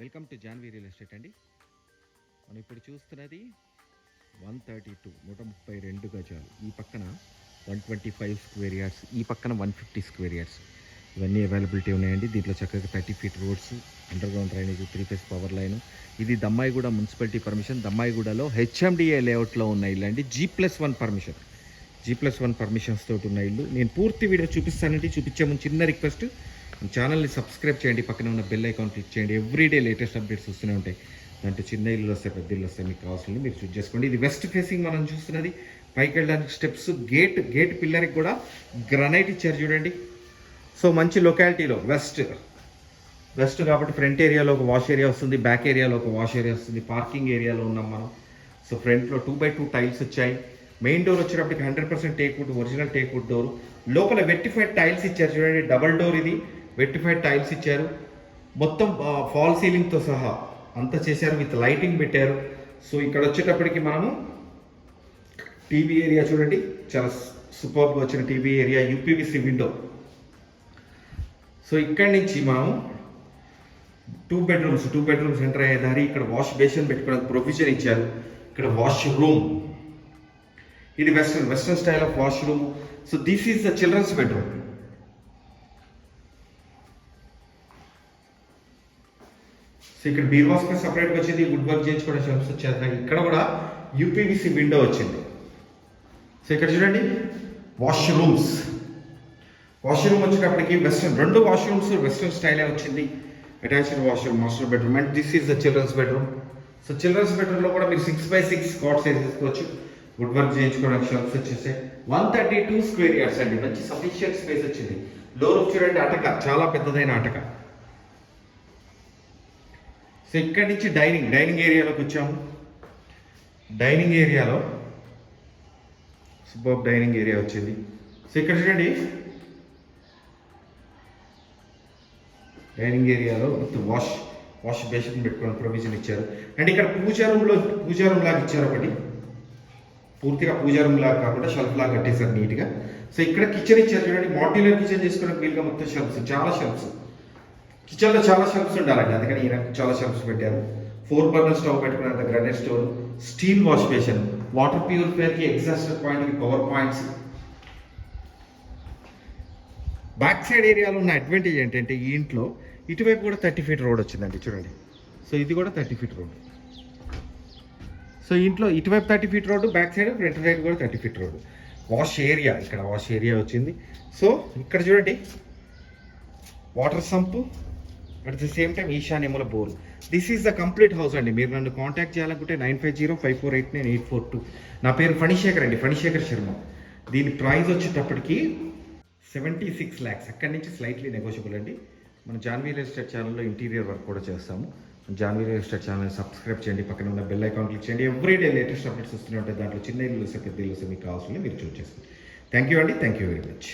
Welcome to Janvi real estate అండి. మనం ఇప్పుడు చూస్తున్నది వన్ థర్టీ టూ నూట ముప్పై రెండు గజాలు. ఈ పక్కన one twenty five square yards ఈ పక్కన వన్ ఫిఫ్టీ స్క్వేర్ యార్డ్స్. ఇవన్నీ అవైలబిలిటీ ఉన్నాయండి. దీంట్లో చక్కగా thirty feet roads underground drainage three phase power line ఇది దమ్మాయిగూడ మున్సిపాలిటీ పర్మిషన్ దమ్మాయిగూడలో హెచ్ఎండిఏ లేఅవుట్లో ఉన్న ఇల్లు అండి. G plus one permission G plus one permissions తోటి ఉన్న ఇల్లు. నేను పూర్తి వీడియో చూపిస్తానండి. చూపించే ముందు చిన్న రిక్వెస్ట్ ఛానల్ని సబ్స్క్రైబ్ చేయండి పక్కన ఉన్న బెల్ ఐకాన్ క్లిక్ చేయండి. ఎవ్రీడే లేటెస్ట్ అప్డేట్స్ వస్తూనే ఉంటాయి. దాంట్లో చిన్న ఇల్లు వస్తాయి పెద్ద ఇల్లు వస్తాయి మీకు కావాల్సింది మీరు చూస్ చేసుకోండి. ఇది వెస్ట్ ఫేసింగ్ మనం చూస్తున్నది. పైకి వెళ్ళడానికి స్టెప్స్ గేట్ గేట్ పిల్లర్కి కూడా గ్రనైట్ ఇచ్చారు చూడండి. సో మంచి లొకాలిటీలో వెస్ట్ వెస్ట్ కాబట్టి ఫ్రంట్ ఏరియాలో ఒక వాష్ ఏరియా వస్తుంది బ్యాక్ ఏరియాలో ఒక వాష్ ఏరియా వస్తుంది పార్కింగ్ ఏరియాలో ఉన్నాం మనం. సో ఫ్రంట్లో టూ బై టూ టైల్స్ వచ్చాయి. మెయిన్ డోర్ వచ్చేటప్పటికి hundred percent teak wood original teak wood door లోపల వెట్టిఫైడ్ టైల్స్ ఇచ్చారు చూడండి డబల్ డోర్ ఇది. వెట్టిఫైడ్ టైల్స్ ఇచ్చారు. మొత్తం ఫాల్ సీలింగ్తో సహా అంతా చేశారు విత్ లైటింగ్ పెట్టారు. సో ఇక్కడ వచ్చేటప్పటికి మనము టీవీ ఏరియా చూడండి. చాలా సూపర్గా వచ్చిన TV area UPVC window so ఇక్కడి నుంచి మనము two bedrooms two bedrooms enter అయ్యే దారి ఇక్కడ వాష్ బేసిన్ పెట్టుకోవడానికి ప్రొవిజన్ ఇచ్చారు. ఇక్కడ వాష్ రూమ్ ఇది western western style of wash room so this is the children's bedroom so ఇక్కడ బీర్వాస్కి సపరేట్గా వచ్చింది వుడ్ వర్క్ చేయించుకోవడం షెల్ఫ్స్ వచ్చేది ఇక్కడ కూడా యూపీవీసీ విండో వచ్చింది. సో ఇక్కడ చూడండి. వాష్రూమ్స్ వాష్రూమ్ వచ్చేటప్పటికి వెస్ట్రన్ రెండు వాష్రూమ్స్ వెస్ట్రన్ స్టైలే వచ్చింది. Attached washroom master bedroom and this is the children's bedroom so children's బెడ్రూమ్లో కూడా మీరు సిక్స్ బై సిక్స్ కాట్స్ వేసేసుకోవచ్చు తీసుకోవచ్చు. వుడ్ వర్క్ చేయించుకోవడానికి షెల్ఫ్స్ వచ్చేసాయి. One thirty two square years అండి. మంచి సఫిషియంట్ స్పేస్ వచ్చింది. లోరు చూడండి అటక. చాలా పెద్దదైన అటక. సో ఇక్కడి నుంచి డైనింగ్ డైనింగ్ ఏరియాలోకి వచ్చాము. డైనింగ్ ఏరియాలో సూపర్ డైనింగ్ ఏరియా వచ్చింది. సో ఇక్కడ చూడండి. డైనింగ్ ఏరియాలో విత్ వాష్ వాష్ బేసిన్ పెట్టుకొని ప్రొవిజన్ ఇచ్చారు. అండ్ ఇక్కడ పూజా రూమ్లో పూజా రూమ్ లాగా ఇచ్చారు ఒకటి. పూర్తిగా పూజా రూమ్ లాగా కాకుండా షెల్ఫ్ లాగా కట్టేశారు నీట్గా సో ఇక్కడ కిచెన్ ఇచ్చారు చూడండి. మాడ్యులర్ కిచెన్ చేసుకోవడానికి వీలుగా మొత్తం షెల్ఫ్స్ చాలా షెల్ఫ్స్ కిచెన్లో చాలా షెల్ఫ్స్ ఉండాలండి. అందుకని ఈయన చాలా షెల్ఫ్స్ పెట్టారు. Four burner stove పెట్టుకున్నంత granite store steel wash basin water ప్యూరిఫైయర్కి exhauster పాయింట్కి పవర్ పాయింట్స్ బ్యాక్ సైడ్ ఏరియాలో ఉన్న అడ్వాంటేజ్ ఏంటంటే ఈ ఇంట్లో ఇటువైపు కూడా థర్టీ ఫీట్ రోడ్ వచ్చిందండి చూడండి. సో ఇది కూడా థర్టీ ఫీట్ రోడ్ సో ఇంట్లో ఇటువైపు thirty feet road back side front side కూడా thirty feet road wash area ఇక్కడ వాష్ ఏరియా వచ్చింది. సో ఇక్కడ చూడండి. Water sump at the same time ఈశాన్యముల bore this is the complete house అండి. మీరు నన్ను కాంటాక్ట్ చేయాలనుకుంటే nine five zero five four eight nine eight four two నా పేరు ఫణిశేఖర్ అండి. ఫణిశేఖర్ శర్మ. దీని ప్రైస్ వచ్చేటప్పటికి సెవెంటీ సిక్స్ ల్యాక్స్ అక్కడి నుంచి స్లైట్లీ నెగోషియబుల్ అండి. మన జాన్వీ రియల్ ఎస్టేట్ ఛానల్లో ఇంటీరియర్ వర్క్ కూడా చేస్తాము. Janvi real estate channel subscribe చేయండి. పక్కన ఉన్న బెల్ ఐకాన్ క్లిక్ చేయండి. ఎవ్రీడే లేటెస్ట్ అప్డేట్స్ వస్తూనే ఉంటాయి. దాంట్లో చిన్న ఇల్లు వస్తే పెద్ద ఇల్లు వస్తే మీకు కావాల్సింది మీరు చూస్ చేసుకోండి థ్యాంక్ యూ అండి. Thank you very much